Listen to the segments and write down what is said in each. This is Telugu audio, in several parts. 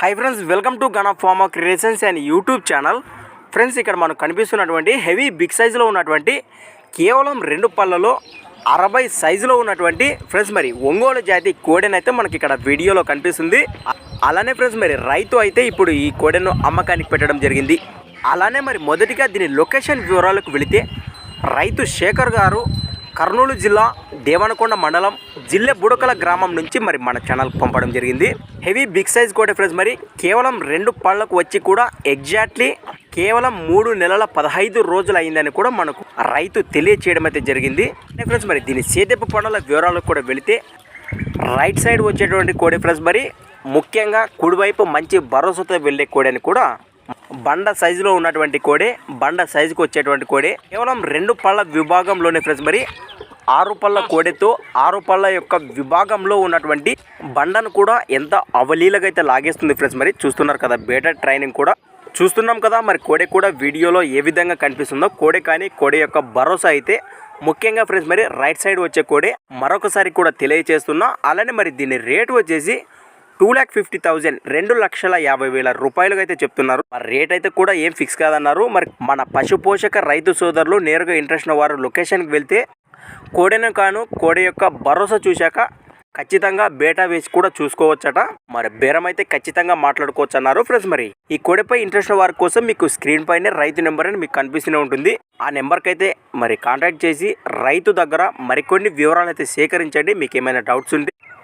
Hi friends welcome to gun of farm creations and YouTube channel friends ఇక్కడ మనకు కనిపిస్తున్నటువంటి హెవీ బిగ్ సైజులో ఉన్నటువంటి కేవలం రెండు పళ్ళలో అరవై సైజులో ఉన్నటువంటి ఫ్రెండ్స్ మరి ఒంగోలు జాతి కోడెనైతే మనకి ఇక్కడ వీడియోలో కనిపిస్తుంది. అలానే ఫ్రెండ్స్ మరి రైతు అయితే ఇప్పుడు ఈ కోడెను అమ్మకానికి పెట్టడం జరిగింది. అలానే మరి మొదటిగా దీని లొకేషన్ వివరాలకు వెళితే రైతు శేఖర్ గారు కర్నూలు జిల్లా దేవనకొండ మండలం జిల్లె బుడకల గ్రామం నుంచి మరి మన ఛానల్కి పంపడం జరిగింది. హెవీ బిగ్ సైజ్ కోట ఫ్రెండ్స్ మరి కేవలం రెండు పళ్ళకు వచ్చి కూడా ఎగ్జాక్ట్లీ కేవలం మూడు నెలల పదహైదు రోజులు అయిందని కూడా మనకు రైతు తెలియచేయడం అయితే జరిగింది. ఫ్రెండ్స్ మరి దీని సేదెప్పు పనుల వివరాలకు కూడా వెళితే రైట్ సైడ్ వచ్చేటువంటి కోడి ఫ్రెండ్స్ మరి ముఖ్యంగా కుడివైపు మంచి భరోసాతో వెళ్ళే కోడి అని కూడా బండ సైజులో ఉన్నటువంటి కోడే బండ సైజుకు వచ్చేటువంటి కోడే. కేవలం రెండు పళ్ళ విభాగంలోనే ఫ్రెండ్స్ మరి ఆరు పళ్ళ కోడెతో ఆరు పళ్ళ యొక్క విభాగంలో ఉన్నటువంటి బండను కూడా ఎంత అవలీలగా అయితే లాగేస్తుంది ఫ్రెండ్స్ మరి చూస్తున్నారు కదా బేటర్ ట్రైనింగ్ కూడా. చూస్తున్నాం కదా మరి కోడె కూడా వీడియోలో ఏ విధంగా కనిపిస్తుందో కోడి కానీ కోడి యొక్క భరోసా అయితే ముఖ్యంగా ఫ్రెండ్స్ మరి రైట్ సైడ్ వచ్చే కోడి. మరొకసారి కూడా తెలియజేస్తున్నా అలానే మరి దీని రేట్ వచ్చేసి టూ ల్యాక్ ఫిఫ్టీ థౌజండ్ రెండు లక్షల యాభై వేల రూపాయలుగా అయితే చెప్తున్నారు. మరి రేట్ అయితే కూడా ఏం ఫిక్స్ కాదన్నారు. మరి మన పశు పోషక రైతు సోదరులు నేరుగా ఇంట్రెస్ట్ వారు లొకేషన్కి వెళ్తే కోడెను కాను కోడె యొక్క భరోసా చూశాక ఖచ్చితంగా బేటా వేసి కూడా చూసుకోవచ్చట. మరి బేరం అయితే ఖచ్చితంగా మాట్లాడుకోవచ్చు అన్నారు ఫ్రెండ్స్ మరి. ఈ కోడెపై ఇంట్రెస్ట్ వారి కోసం మీకు స్క్రీన్ పైనే రైతు నెంబర్ అని మీకు కనిపిస్తూనే ఉంటుంది. ఆ నెంబర్కి అయితే మరి కాంటాక్ట్ చేసి రైతు దగ్గర మరికొన్ని వివరాలు అయితే సేకరించండి. మీకు ఏమైనా డౌట్స్ ఉంటే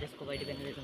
Just ko bite karne